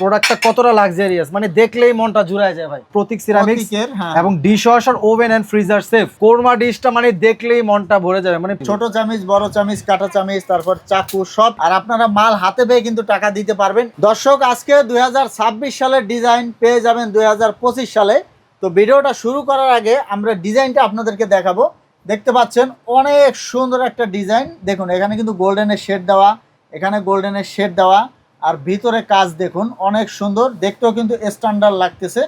প্রোডাক্টটা কতটা লাক্সারিয়াস মানে দেখলেই মনটা জুড়ায় যায় ভাই। প্রতীক সিরামিক্স হ্যাঁ। এবং dishwasher oven and freezer safe korma ডিশটা মানে দেখলেই মনটা ভরে যাবে মানে ছোট চামিচ বড় চামিচ কাটা চামিচ তারপর চাকু সব। আর আপনারা মাল হাতে পেয়ে কিন্তু টাকা দিতে পারবেন। দর্শক আজকে দু হাজার ছাব্বিশ সালের ডিজাইন পেয়ে যাবেন দুই হাজার পঁচিশ সালে। তো ভিডিওটা শুরু করার আগে আমরা ডিজাইনটা আপনাদেরকে দেখাবো। দেখতে পাচ্ছেন অনেক সুন্দর একটা ডিজাইন। দেখুন এখানে কিন্তু গোল্ডেনের শেড দেওয়া এখানে গোল্ডেনের শেড দেওয়া। আর ভিতরে কাজ দেখুন, অনেক সুন্দর। দেখতেও কিন্তু স্ট্যান্ডার্ড লাগতেছে।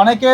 অনেকে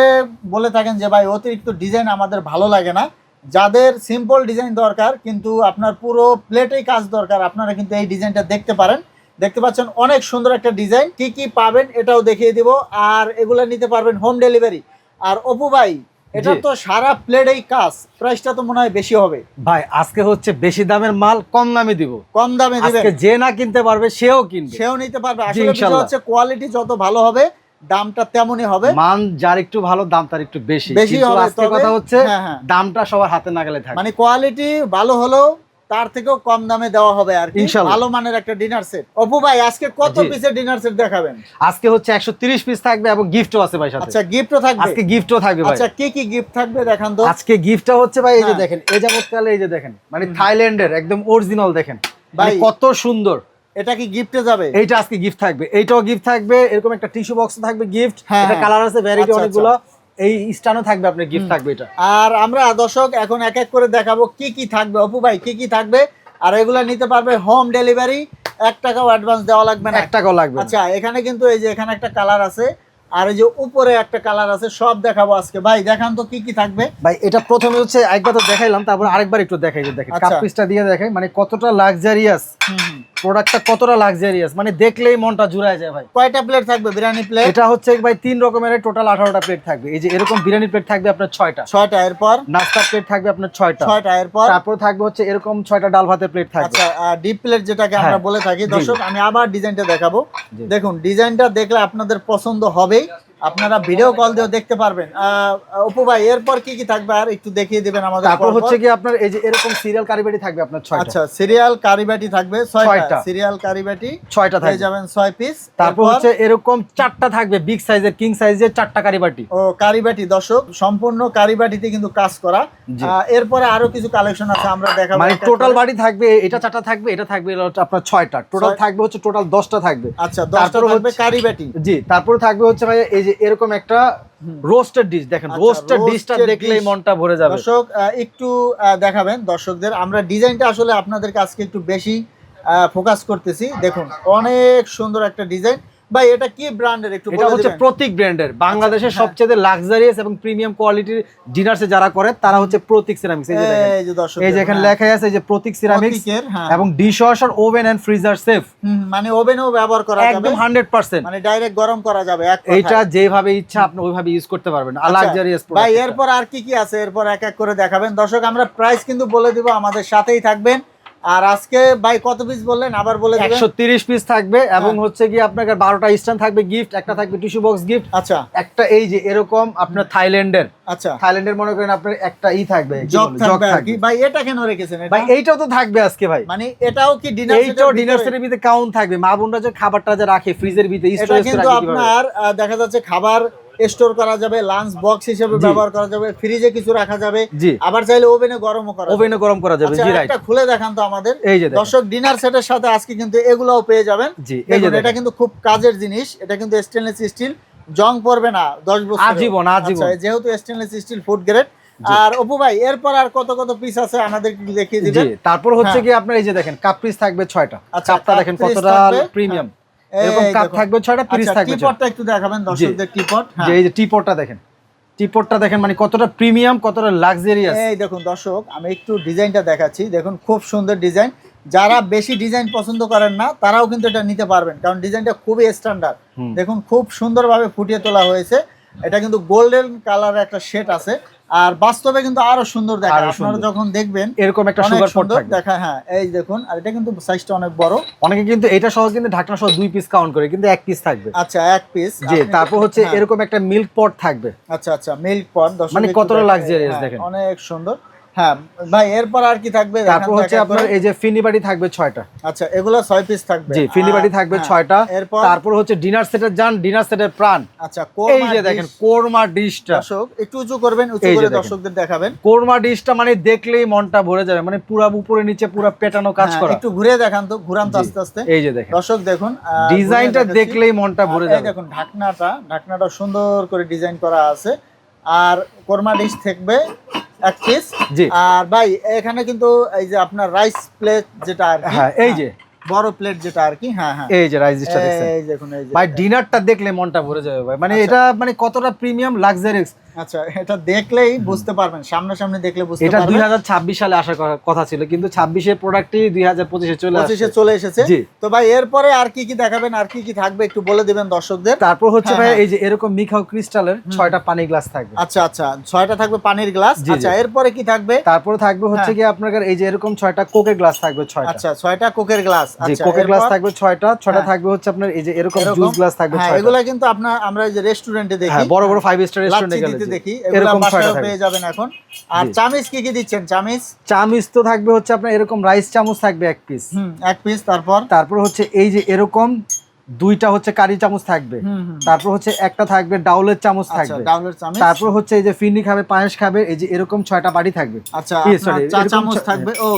বলে থাকেন যে, ভাই, অতিরিক্ত ডিজাইন আমাদের ভালো লাগে না। যাদের সিম্পল ডিজাইন দরকার, কিন্তু আপনার পুরো প্লেটেই কাজ দরকার, আপনারা কিন্তু এই ডিজাইনটা দেখতে পারেন। দেখতে পাচ্ছেন অনেক সুন্দর একটা ডিজাইন কি কি পাবেন এটাও দেখিয়ে দিব। আর এগুলো নিতে পারবেন হোম ডেলিভারি আর অপু ভাই এটা তো সারা প্লেটেই কাজ প্রাইসটা তো মনে হয় বেশি হবে। ভাই আজকে হচ্ছে বেশি দামের মাল কম দামে দিব। কম দামে দিবে আজকে যে না কিনতে পারবে সেও কিনবে। সেও নিতে পারবে। আসলে বিষয় হচ্ছে কোয়ালিটি যত ভালো হবে দামটা তেমনই হবে। মান যার একটু ভালো দাম তার একটু বেশি। বেশি হবে, কথা হচ্ছে হ্যাঁ, হ্যাঁ। দামটা সবার হাতে নাগালে থাকে মানে কোয়ালিটি ভালো হলেও তার থেকেও কম দামে দেওয়া হবে আর ভালো মানের একটা ডিনার সেট অপু ভাই আজকে কত পিসের ডিনার সেট দেখাবেন? আজকে হচ্ছে একশো তিরিশ পিস থাকবে এবং গিফটও আছে ভাই সাথে। আচ্ছা গিফটও থাকবে? আজকে গিফটও থাকবে ভাই। আচ্ছা কি কি গিফট থাকবে দেখান তো? আজকে গিফটটা হচ্ছে ভাই এই যে হ্যাঁ। দেখেন এই যাবৎকালে এই যে দেখেন মানে থাইল্যান্ডের একদম অরিজিনাল দেখেন। মানে ভাই। কত সুন্দর। এটা কি গিফটে যাবে? এইটা আজকে গিফট থাকবে। এইটাও গিফট থাকবে এরকম একটা টিস্যু বক্স থাকবে গিফট হ্যাঁ, এটা হ্যাঁ। কালার আছে ভ্যারাইটি আচ্ছা, অনেকগুলো। এই স্টানও থাকবে আপনার গিফট থাকবে এটা। আর আমরা দর্শক এখন এক এক করে দেখাবো কি কি থাকবে। অপু ভাই কি কি থাকবে? আর এগুলা নিতে পারবে হোম ডেলিভারি এক টাকাও অ্যাডভান্স দেওয়া লাগবে না। এক টাকাও লাগবে আচ্ছা এখানে কিন্তু এই যে এখানে একটা কালার আছে আর এই যে উপরে একটা কালার আছে সব দেখাবো আজকে। ভাই দেখান তো কি কি থাকবে। ভাই এটা প্রথমে হচ্ছে একবার তো দেখাইলাম তারপর আরেকবার একটু দেখাই দেখেন। আচ্ছা। কাপ পিসটা দিয়ে দেখাই মানে কতটা লাক্সারিয়াস প্রোডাক্টটা কতটা লাক্সারিয়াস মানে দেখলেই মনটা জুড়ায় যায় ভাই। কয়টা প্লেট থাকবে বিরিয়ানি প্লেট এটা হচ্ছে ভাই তিন রকমের টোটাল আঠারোটা প্লেট থাকবে। এই যে এরকম বিরিয়ানি প্লেট থাকবে আপনার ছয়টা। ছয়টা এরপর? নাস্তা প্লেট থাকবে আপনার ছয়টা। ছয়টা এরপর? তারপর থাকবে হচ্ছে এরকম ছয়টা ডাল ভাতের প্লেট থাকবে। আচ্ছা ডিপ প্লেট যেটাকে আমরা হ্যাঁ। বলে থাকি। দর্শক আমি আবার ডিজাইনটা দেখাবো। দেখুন ডিজাইনটা দেখলে আপনাদের পছন্দ হবেই। আপনারা ভিডিও কল দিয়েও দেখতে পারবেন। অপু ভাই এরপর কি কি থাকবে? আর একটু দেখিয়ে দিবেন আমাদের তারপর হচ্ছে কি আপনার এই যে এরকম সিরিয়াল কারিবাটি থাকবে আপনার ছয়টা। আচ্ছা সিরিয়াল কারিবাটি থাকবে ছয়টা। সিরিয়াল কারিবাটি ছয়টা থাকবে। যাবেন ছয় পিস তারপর হচ্ছে এরকম চারটা থাকবে বিগ সাইজের কিং সাইজের চারটা কারিবাটি ও কারিবাটি দর্শক সম্পূর্ণ কারিবাটিতে কিন্তু কাজ করা। এরপরে আরও কিছু কালেকশন আছে আমরা দেখাবো। মানে টোটাল। বাড়ি থাকবে এটা চারটা থাকবে এটা থাকবে আপনার ছয়টা। টোটাল থাকবে হচ্ছে টোটাল দশটা থাকবে। আচ্ছা দশটা তারপরে থাকবে হচ্ছে- কারিবাটি জি তারপরে থাকবে হচ্ছে ভাই এই যে এরকম একটা রোস্টেড ডিশ দেখেন আচ্ছা, রোস্টেড ডিশটা দেখলেই মনটা ভরে যাবে। দর্শক একটু দেখাবেন দর্শকদের। আমরা ডিজাইনটা আসলে আপনাদেরকে আজকে একটু বেশি ফোকাস করতেছি। দেখুন অনেক সুন্দর একটা ডিজাইন। ভাই এটা কি ব্র্যান্ডের একটু এটা হচ্ছে প্রতীক ব্র্যান্ডের বাংলাদেশের হ্যাঁ। সবচেয়ে লাক্সারিয়াস এবং প্রিমিয়াম কোয়ালিটির ডিনার্সে যারা করে তারা হচ্ছে প্রতীক সিরামিক্স এই যে দেখেন। এই যে এখানে লেখাই আছে যে প্রতীক সিরামিক্স হ্যাঁ। এবং dishwasher oven and freezer safe মানে ওভেনও ব্যবহার করা যাবে। একদম হান্ড্রেড পার্সেন্ট মানে ডাইরেক্ট গরম করা যাবে এক কথায়। যেভাবে ইচ্ছা আপনি ওইভাবে ইউজ করতে পারবেন। আচ্ছা, লাক্সারিয়াস ভাই এরপর আর কি কি আছে? এরপর এক এক করে দেখাবেন। দর্শক আমরা প্রাইস কিন্তু বলে দিব আমাদের সাথেই থাকবেন। আর আজকে ভাই কত পিস বললেন? আবার বলে দিবেন। একশো তিরিশ পিস থাকবে এবং হ্যাঁ। হচ্ছে কি আপনার বারোটা স্ট্যান্ড থাকবে গিফট একটা থাকবে টিস্যু বক্স গিফট আচ্ছা। একটা এই যে এরকম আপনার থাইল্যান্ডের। আচ্ছা। থাইল্যান্ডের মনে করেন আপনার একটা ই থাকবে জগ থাকবে ভাই এটা কেন রেখেছেন এটা? ভাই এইটাও তো থাকবে আজকে ভাই। মানে এটাও কি ডিনার এইটাও ডিনার সেটের ভিতরে কাউন্ট থাকবে। মা বোনরা যে খাবারটা যে রাখে ফ্রিজের ভিতরে এটা স্টোরেজ কিন্তু আপনার দেখা যাচ্ছে খাবার স্টোর করা যাবে লাঞ্চ বক্স হিসেবে ব্যবহার করা যাবে ফ্রিজে কিছু রাখা যাবে আবার চাইলে ওভেনে গরমও করা ওভেনে গরম করা যাবে আচ্ছা জি রাইট একটা খুলে দেখান তো আমাদের। এই যে দর্শক ডিনার সেটের সাথে আজকে কিন্তু এগুলাও পেয়ে যাবেন। জি এই যে এটা কিন্তু খুব কাজের জিনিস এটা কিন্তু স্টেনলেস স্টিল জং পড়বে না দশ বছর আজীবন, আজীবন। যেহেতু স্টেনলেস স্টিল ফুড গ্রেড আর অপু ভাই এরপর আর কত কত পিস আছে আমাদের দেখিয়ে দিবেন? তারপর হচ্ছে হ্যাঁ। কি আপনার এই যে দেখেন কাপ পিস থাকবে ছয়টা। আচ্ছা, কাপটা দেখেন কতটা প্রিমিয়াম এরকম কাপ থাকবে ছয়টা পিস আচ্ছা থাকবে টিপটটা একটু দেখাবেন দর্শকদের টিপট যে এই যে টিপটটা দেখেন টিপটটা দেখেন মানে কতটা প্রিমিয়াম কতটা লাক্সারিয়াস এই দেখুন দর্শক আমি একটু ডিজাইনটা দেখাচ্ছি। দেখুন খুব সুন্দর ডিজাইন। যারা বেশি ডিজাইন পছন্দ করেন না তারাও কিন্তু এটা নিতে পারবেন কারণ ডিজাইনটা খুবই স্ট্যান্ডার্ড দেখুন খুব সুন্দরভাবে ফুটিয়ে তোলা হয়েছে। এটা কিন্তু গোল্ডেন কালার একটা শেড আছে। আর বাস্তবে কিন্তু আরও সুন্দর দেখা আপনারা। যখন দেখবেন এরকম একটা সুগার পট দেখা হ্যাঁ এই দেখুন আর এটা কিন্তু সাইজটা অনেক বড়। অনেকে কিন্তু এটা সহ কিন্তু ঢাকনা সহ দুই পিস কাউন্ট করে কিন্তু এক পিস থাকবে। আচ্ছা এক পিস জি তারপর হচ্ছে এরকম একটা মিল্ক পট থাকবে। আচ্ছা আচ্ছা মিল্ক পট মানে কতটা লাক্সারিয়াস দেখেন। অনেক সুন্দর। হ্যাঁ ভাই এরপর আর কি থাকবে? তারপর হচ্ছে আপনার এই যে ফিনিবাড়ি থাকবে ছয়টা। আচ্ছা এগুলো ছয় পিস থাকবে। জি ফিনিবাড়ি থাকবে হ্যাঁ, ছয়টা। এরপর? তারপর হচ্ছে ডিনার সেটের যান ডিনার সেটের প্রাণ। আচ্ছা এই যে দেখেন কোরমা ডিশটা দর্শক একটু উঁচু করবেন উঁচু করে। দর্শকদের দেখাবেন। কোরমা ডিশটা মানে দেখলেই মনটা ভরে যাবে মানে পুরা উপরে নিচে পুরা পেটানো কাজ হ্যাঁ, করা। একটু ঘুরে দেখান তো ঘুরান তো আস্তে আস্তে। এই যে দেখেন। দর্শক দেখুন ডিজাইনটা দেখলেই মনটা ভরে যাবে। দেখুন ঢাকনাটা ঢাকনাটা সুন্দর করে ডিজাইন করা আছে। আর কোরমা ডিশ থাকবে এক পিস জি। আর ভাই এখানে কিন্তু এই যে আপনার রাইস প্লেট যেটা আর হ্যাঁ এই যে। বড় প্লেট যেটা আর কি হ্যাঁ হ্যাঁ। এই যে রাইস ডিশটা দেখছেন। এই দেখুন এই যে ভাই ডিনারটা দেখলে মনটা ভরে যাবে ভাই। মানে আচ্ছা। এটা মানে কতটা প্রিমিয়াম লাক্সারিয়াস আচ্ছা এটা দেখলেই বুঝতে পারবেন সামনাসামনি দেখলে বুঝতে এটা দুই পারবেন সালে আসার কথা ছিল কিন্তু প্রোডাক্টই চলে চলে এসেছে। তো ভাই এরপরে আর কি কি দেখাবেন আর কি কি থাকবে একটু বলে দিবেন দর্শকদের? তারপর হচ্ছে হ্যাঁ, ভাই হ্যাঁ। এই যে এরকম মিখাও ক্রিস্টালের ছয়টা পানি গ্লাস থাকবে। আচ্ছা আচ্ছা ছয়টা থাকবে পানির গ্লাস। আচ্ছা এরপরে কি থাকবে? তারপরে থাকবে হচ্ছে হ্যাঁ। কি আপনার এই যে এরকম ছয়টা কোকের গ্লাস থাকবে ছয়টা। আচ্ছা ছয়টা কোকের গ্লাস আচ্ছা কোকের গ্লাস থাকবে ছয়টা ছয়টা হ্যাঁ। থাকবে হচ্ছে আপনার এই যে এরকম? জুস গ্লাস থাকবে হ্যাঁ এগুলা কিন্তু আপনার আমরা যে রেস্টুরেন্টে দেখি। হ্যাঁ বড় বড় ফাইভ স্টার রেস্টুরেন্টে গেলে জি। দেখি এরকম পেয়ে যাবেন এখন। আর। চামিচ কি কি দিচ্ছেন চামিচ? চামচ তো থাকবে হচ্ছে আপনার এরকম রাইস চামচ থাকবে এক পিস হুম এক পিস তারপর? তারপর হচ্ছে এই যে এরকম দুইটা হচ্ছে কারি চামচ থাকবে। তারপর হচ্ছে একটা থাকবে ডাউলের চামচ আচ্ছা থাকবে। ডাউলের চামিচ। তারপর হচ্ছে এই যে ফিরনি খাবে পায়েস খাবে এই যে এরকম ছয়টা বাড়ি থাকবে। আচ্ছা চা চামচ থাকবে ও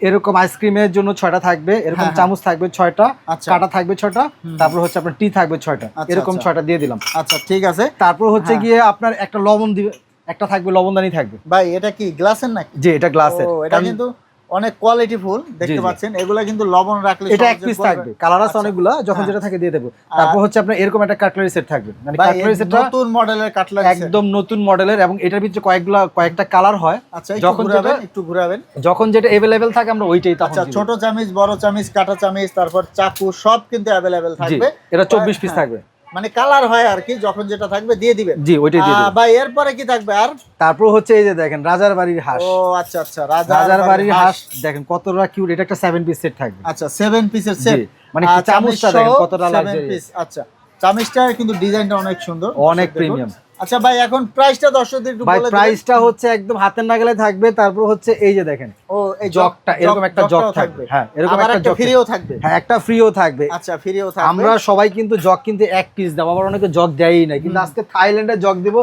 এরকম আইসক্রিমের জন্য ছয়টা থাকবে এরকম হ্যাঁ, হ্যাঁ। চামচ থাকবে ছয়টা আচ্ছা। কাটা থাকবে ছয়টা তারপর হচ্ছে আপনার টি থাকবে ছয়টা আচ্ছা, এরকম। ছয়টা দিয়ে দিলাম। আচ্ছা ঠিক আছে। তারপর হচ্ছে হ্যাঁ। গিয়ে আপনার একটা লবণ দিবে একটা থাকবে লবণদানি থাকবে। ভাই এটা কি গ্লাসের নাকি? যে এটা গ্লাসের। এটা কিন্তু অনেক কোয়ালিটি ফুল দেখতে পাচ্ছেন। এগুলা কিন্তু লবণ রাখলে এটা এক পিস থাকবে। কালার আছে আচ্ছা। অনেকগুলা যখন। যেটা থাকে দিয়ে দেবো। তারপর হচ্ছে আপনার এরকম একটা কাটলারি সেট থাকবে। মানে কাটলারি সেটটা নতুন মডেলের কাটলারি। একদম নতুন মডেলের এবং এটার ভিতরে কয়েকগুলা কয়েকটা কালার হয়। আচ্ছা যখন যেটা- একটু ঘুরাবেন। যখন যেটা এভেলেবেল থাকে আমরা ওইটাই তখন আচ্ছা ছোট চামিচ বড় চামিচ কাটা চামিচ তারপর চাকু সব কিন্তু জি থাকবে। এটা চব্বিশ পিস। থাকবে। মানে কালার হয় আর কি যখন যেটা থাকবে দিয়ে দিবেন। জি ওইটাই দিয়ে আহ, দেবো ভাই এরপরে কি থাকবে আর? তারপর হচ্ছে এই যে দেখেন রাজার বাড়ির হাঁস। ও আচ্ছা আচ্ছা রাজা রাজার বাড়ির হাঁস। দেখেন কতটা কিউট এটা একটা সেভেন পিস সেট থাকবে। আচ্ছা সেভেন পিসের জি সেট মানে চামচটা দেখেন কতটা লাগছে পিস আচ্ছা। চামিচটা কিন্তু ডিজাইনটা অনেক সুন্দর। অনেক প্রিমিয়াম আচ্ছা ভাই এখন প্রাইসটা দর্শকদের একটু বলে দিবেন। প্রাইসটা হচ্ছে একদম হাতের নাগালে থাকবে তারপর হচ্ছে এই যে দেখেন। ও জগটা, এরকম একটা জগ থাকবে। হ্যাঁ, এরকম একটা জগ ফ্রিও থাকবে। হ্যাঁ একটা ফ্রিও থাকবে। আচ্ছা ফ্রিও থাকবে। আমরা সবাই কিন্তু জগ কিন্তু এক পিস দেবো আবার অনেকে জগ দেয়ই না কিন্তু আজকে থাইল্যান্ডে জগ দিব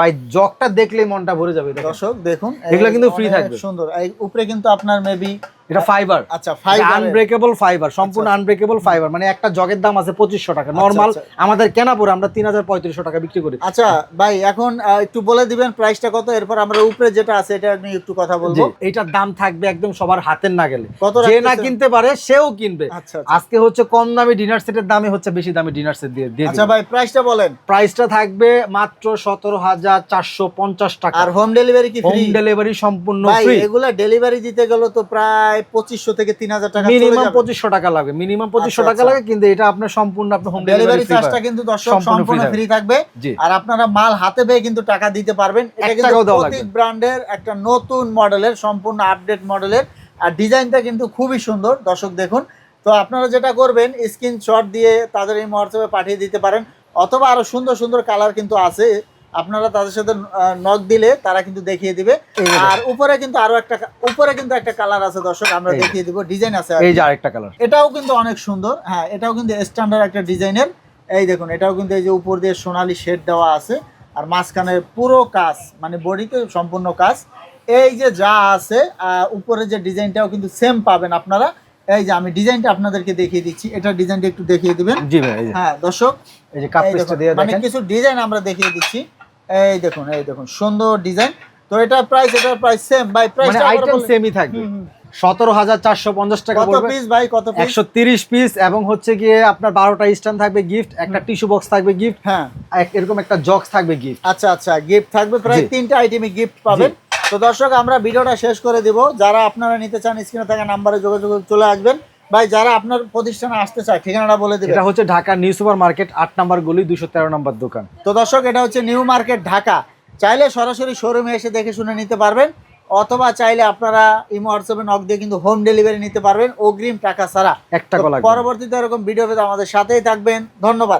ভাই জগটা দেখলেই মনটা ভরে যাবে দর্শক দেখুন এগুলো কিন্তু ফ্রি থাকবে। সুন্দর। উপরে কিন্তু আপনার মেবি এটা ফাইবার আচ্ছা ফাইবার আনব্রেকেবল ফাইবার সম্পূর্ণ আনব্রেকেবল ফাইবার মানে একটা জগের দাম আছে পঁচিশশো টাকা। নর্মাল আচ্ছা। আমাদের কেনা পরে আমরা তিন হাজার পঁয়ত্রিশশো টাকা বিক্রি করি। আচ্ছা ভাই এখন একটু বলে দিবেন প্রাইসটা কত এরপর আমরা উপরে যেটা আছে এটা নিয়ে একটু কথা বলব। এইটার দাম থাকবে একদম সবার হাতের না গেলে যে না কিনতে পারে সেও কিনবে। আচ্ছা আচ্ছা। আজকে হচ্ছে কম দামি ডিনার সেটের দামে হচ্ছে বেশি দামি ডিনার সেট দিয়ে দিয়ে আচ্ছা। ভাই প্রাইসটা বলেন। প্রাইসটা থাকবে মাত্র সতেরো হাজার চারশো পঞ্চাশ টাকা। আর হোম ডেলিভারি কি হোম ডেলিভারি সম্পূর্ণ ফ্রি এগুলা ডেলিভারি দিতে গেলে তো প্রায় পঁচিশশো থেকে তিন হাজার টাকা মিনিমাম পঁচিশশো টাকা লাগবে মিনিমাম পঁচিশশো আচ্ছা, টাকা আচ্ছা। লাগে কিন্তু এটা আপনার সম্পূর্ণ আপনার হোম ডেলিভারি চার্জটা কিন্তু দর্শক সম্পূর্ণ ফ্রি থাকবে। আর আপনারা মাল হাতে পেয়ে কিন্তু টাকা দিতে পারবেন। এটা কিন্তু প্রতীক ব্র্যান্ডের একটা নতুন মডেলের সম্পূর্ণ আপডেট মডেলের। আর ডিজাইনটা কিন্তু খুবই সুন্দর দর্শক দেখুন। তো আপনারা যেটা করবেন স্ক্রিনশট দিয়ে তাদের এই হোয়াটসঅ্যাপে পাঠিয়ে দিতে পারেন। অথবা আরও সুন্দর সুন্দর কালার কিন্তু আছে। আপনারা তাদের সাথে নক দিলে তারা কিন্তু দেখিয়ে দিবে। আর উপরে কিন্তু আরও একটা উপরে কিন্তু একটা কালার আছে দর্শক আমরা দেখিয়ে দিব। ডিজাইন আছে এই যে আরেকটা কালার এটাও কিন্তু অনেক সুন্দর। হ্যাঁ এটাও কিন্তু স্ট্যান্ডার্ড একটা ডিজাইনের এই দেখুন এটাও কিন্তু এই যে উপর দিয়ে সোনালি শেড দেওয়া আছে। আর মাঝখানে পুরো কাজ মানে বডিতে সম্পূর্ণ কাজ। এই যে যা আছে উপরে যে ডিজাইনটাও কিন্তু সেম পাবেন আপনারা। এই যে আমি ডিজাইনটা আপনাদেরকে দেখিয়ে দিচ্ছি। এটা ডিজাইনটা একটু দেখিয়ে দিবেন। জি ভাই হ্যাঁ দর্শক। এই যে কাপ দেখুন, দিয়ে মানে দেখেন। কিছু ডিজাইন আমরা দেখিয়ে দিচ্ছি। এই দেখুন এই দেখুন সুন্দর ডিজাইন। তো এটা প্রাইস এটার প্রাইস সেম ভাই প্রাইস মানে আইটেম সেমই থাকবে। সতেরো হাজার চারশো পঞ্চাশ টাকা কত পিস ভাই কত পিস একশো তিরিশ পিস এবং হচ্ছে গিয়ে আপনার বারোটা স্ট্যান্ড থাকবে গিফট একটা টিস্যু বক্স থাকবে গিফট হ্যাঁ। এরকম একটা জক্স থাকবে গিফট আচ্ছা আচ্ছা গিফট থাকবে। প্রায় তিনটা আইটেমে গিফট পাবেন। তো দর্শক আমরা ভিডিওটা শেষ করে দিব। যারা আপনারা নিতে চান স্ক্রিনে থাকা নাম্বারে যোগাযোগ চলে আসবেন। ভাই যারা আপনার প্রতিষ্ঠানে আসতে চায় ঠিকানাটা বলে দিবেন। এটা হচ্ছে ঢাকা নিউ সুপার মার্কেট আট নাম্বার গলি দুশো তেরো নাম্বার দোকান। তো দর্শক এটা হচ্ছে নিউ মার্কেট ঢাকা। চাইলে সরাসরি শোরুমে এসে দেখে শুনে নিতে পারবেন অথবা চাইলে আপনারা ইমো হোয়াটসঅ্যাপে নক দিয়ে কিন্তু হোম ডেলিভারি নিতে পারবেন অগ্রিম টাকা ছাড়া। একটা। পরবর্তীতে এরকম ভিডিও পেতে আমাদের সাথেই থাকবেন। ধন্যবাদ।